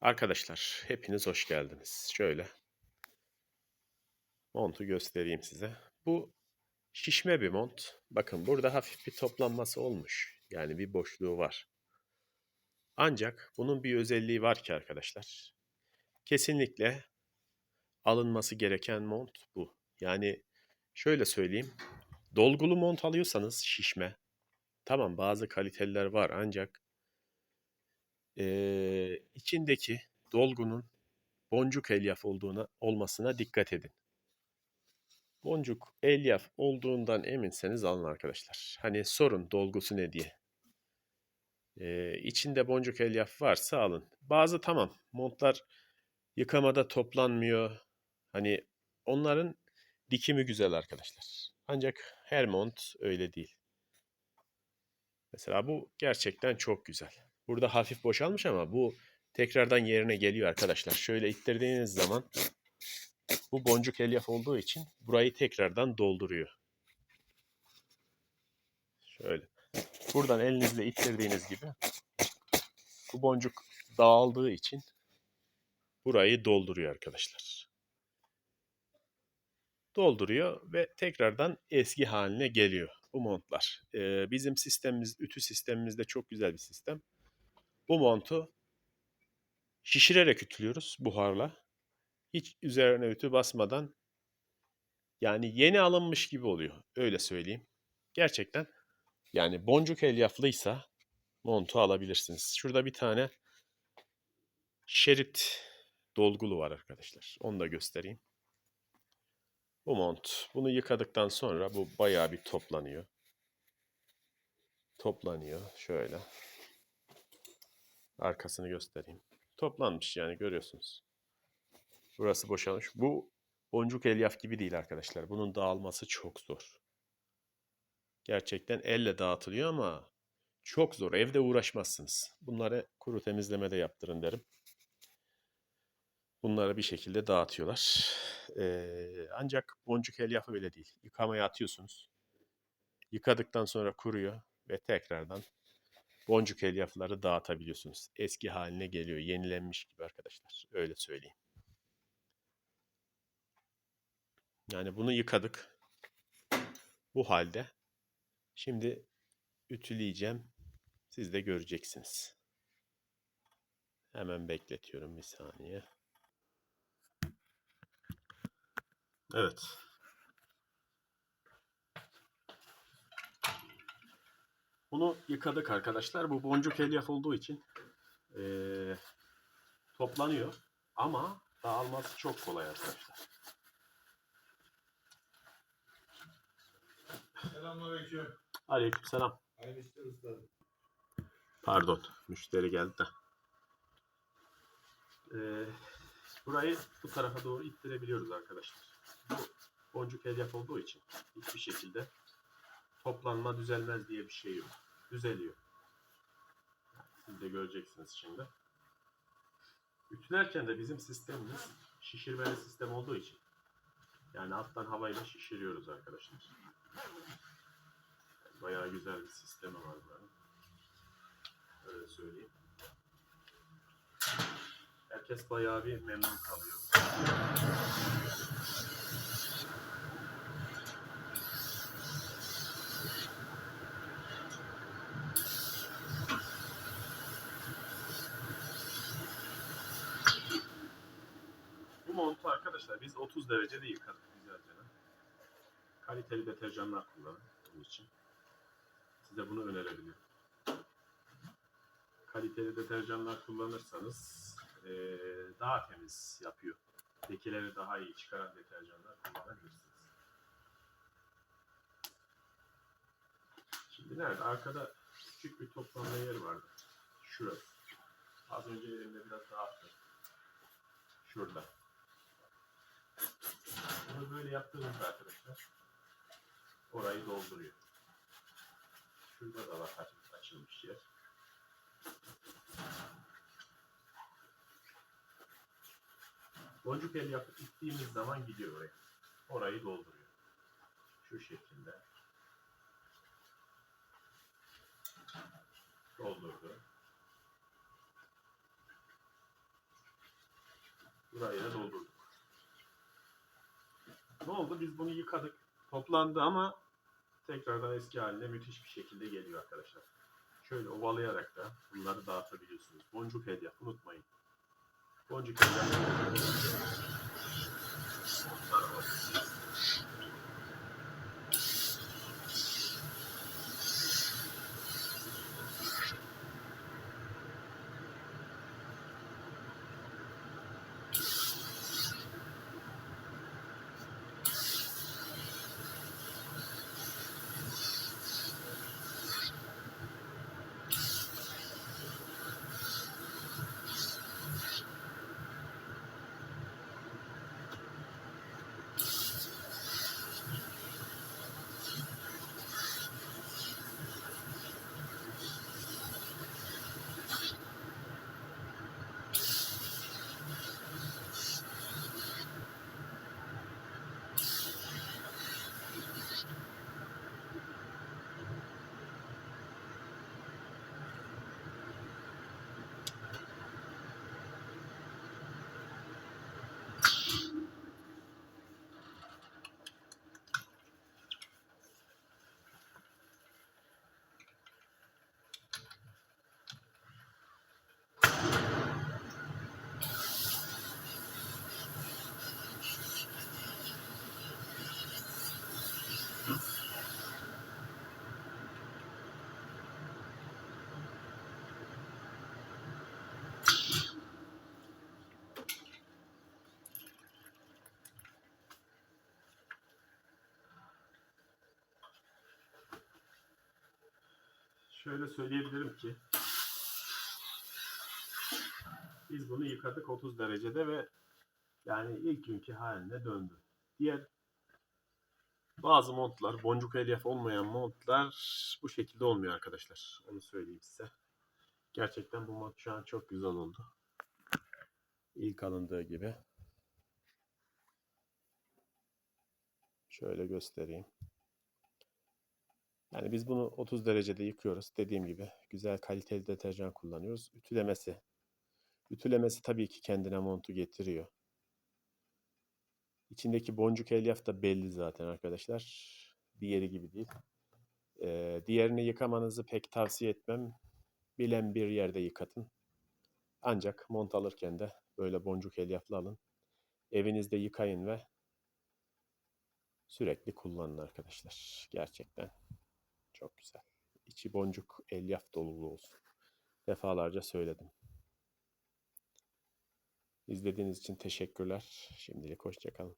Arkadaşlar hepiniz hoş geldiniz. Şöyle montu göstereyim size. Bu şişme bir mont. Bakın burada hafif bir toplanması olmuş. Yani bir boşluğu var. Ancak bunun bir özelliği var ki arkadaşlar. Kesinlikle alınması gereken mont bu. Yani şöyle söyleyeyim. Dolgulu mont alıyorsanız şişme. Tamam bazı kaliteliler var ancak eee, içindeki dolgunun boncuk elyaf olduğuna olmasına dikkat edin. Boncuk elyaf olduğundan eminseniz alın arkadaşlar. Hani sorun dolgusu ne diye. Ee, içinde boncuk elyaf varsa alın. Bazı tamam montlar yıkamada toplanmıyor. Hani onların dikimi güzel arkadaşlar. Ancak her mont öyle değil. Mesela bu gerçekten çok güzel. Burada hafif boşalmış ama bu tekrardan yerine geliyor arkadaşlar. Şöyle ittirdiğiniz zaman bu boncuk elyaf olduğu için burayı tekrardan dolduruyor. Şöyle. Buradan elinizle ittirdiğiniz gibi bu boncuk dağıldığı için burayı dolduruyor arkadaşlar. Dolduruyor ve tekrardan eski haline geliyor bu montlar. Ee, bizim sistemimiz, ütü sistemimizde çok güzel bir sistem. Bu montu şişirerek ütülüyoruz buharla. Hiç üzerine ütü basmadan yani yeni alınmış gibi oluyor. Öyle söyleyeyim. Gerçekten yani boncuk elyaflıysa montu alabilirsiniz. Şurada bir tane şerit dolgulu var arkadaşlar. Onu da göstereyim. Bu mont. Bunu yıkadıktan sonra bu bayağı bir toplanıyor. Toplanıyor. Şöyle. Arkasını göstereyim. Toplanmış yani görüyorsunuz. Burası boşalmış. Bu boncuk elyaf gibi değil arkadaşlar. Bunun dağılması çok zor. Gerçekten elle dağıtılıyor ama çok zor. Evde uğraşmazsınız. Bunları kuru temizlemede yaptırın derim. Bunları bir şekilde dağıtıyorlar. Ee, ancak boncuk elyafı öyle değil. Yıkamaya atıyorsunuz. Yıkadıktan sonra kuruyor ve tekrardan boncuk elyafları dağıtabiliyorsunuz. Eski haline geliyor. Yenilenmiş gibi arkadaşlar. Öyle söyleyeyim. Yani bunu yıkadık. Bu halde. Şimdi ütüleyeceğim. Siz de göreceksiniz. Hemen bekletiyorum bir saniye. Evet. Bunu yıkadık arkadaşlar. Bu boncuk elyaf olduğu için eee, toplanıyor. Ama dağılması çok kolay arkadaşlar. Selamünaleyküm. Aleykümselam. Hayırlı işler ustadım. Pardon, müşteri geldi de. Ee, burayı bu tarafa doğru ittirebiliyoruz arkadaşlar. Bu boncuk elyaf olduğu için hiçbir şekilde toplanma düzelmez diye bir şey yok. Düzeliyor. Siz de göreceksiniz şimdi. Ütülerken de bizim sistemimiz şişirmeli sistem olduğu için yani alttan havayla şişiriyoruz arkadaşlar. Bayağı güzel bir sistemi var buranın. Öyle söyleyeyim. Herkes bayağı bir memnun kalıyor. Bu montu arkadaşlar biz 30 derecede yıkadık güzelce. Kaliteli deterjanlar kullanın bunun için. Size bunu önerebilirim. Kaliteli deterjanlar kullanırsanız eee, daha temiz yapıyor. Lekeleri daha iyi çıkaran deterjanlar kullanabilirsiniz. Şimdi nerede? Arkada küçük bir toplanma yeri vardı. Şurası. Az önce elimde biraz dağıttım. Şurada. Böyle yaptığınızda arkadaşlar orayı dolduruyor. Şurada da var açılmış yer. Boncuk el yapıp ittiğimiz zaman gidiyor oraya. Orayı dolduruyor. Şu şekilde. Doldurdu. Burayı da doldurduk. Oldu? Biz bunu yıkadık. Toplandı ama tekrardan eski haline müthiş bir şekilde geliyor arkadaşlar. Şöyle ovalayarak da bunları dağıtabiliyorsunuz. Boncuk hediye unutmayın. Boncuk hediye. Şöyle söyleyebilirim ki biz bunu yıkadık 30 derecede ve yani ilk günkü haline döndü. Diğer bazı montlar, boncuk elyaf olmayan montlar bu şekilde olmuyor arkadaşlar. Onu söyleyeyim size. Gerçekten bu mont şu an çok güzel oldu. İlk alındığı gibi. Şöyle göstereyim. Yani biz bunu 30 derecede yıkıyoruz. Dediğim gibi güzel kaliteli deterjan kullanıyoruz. Ütülemesi. Ütülemesi tabii ki kendine montu getiriyor. İçindeki boncuk elyaf da belli zaten arkadaşlar. Diğeri gibi değil. Ee, diğerini yıkamanızı pek tavsiye etmem. Bilen bir yerde yıkatın. Ancak mont alırken de böyle boncuk elyaflı alın. Evinizde yıkayın ve sürekli kullanın arkadaşlar. Gerçekten çok güzel. İçi boncuk elyaf dolu olsun. Defalarca söyledim. İzlediğiniz için teşekkürler. Şimdilik hoşçakalın.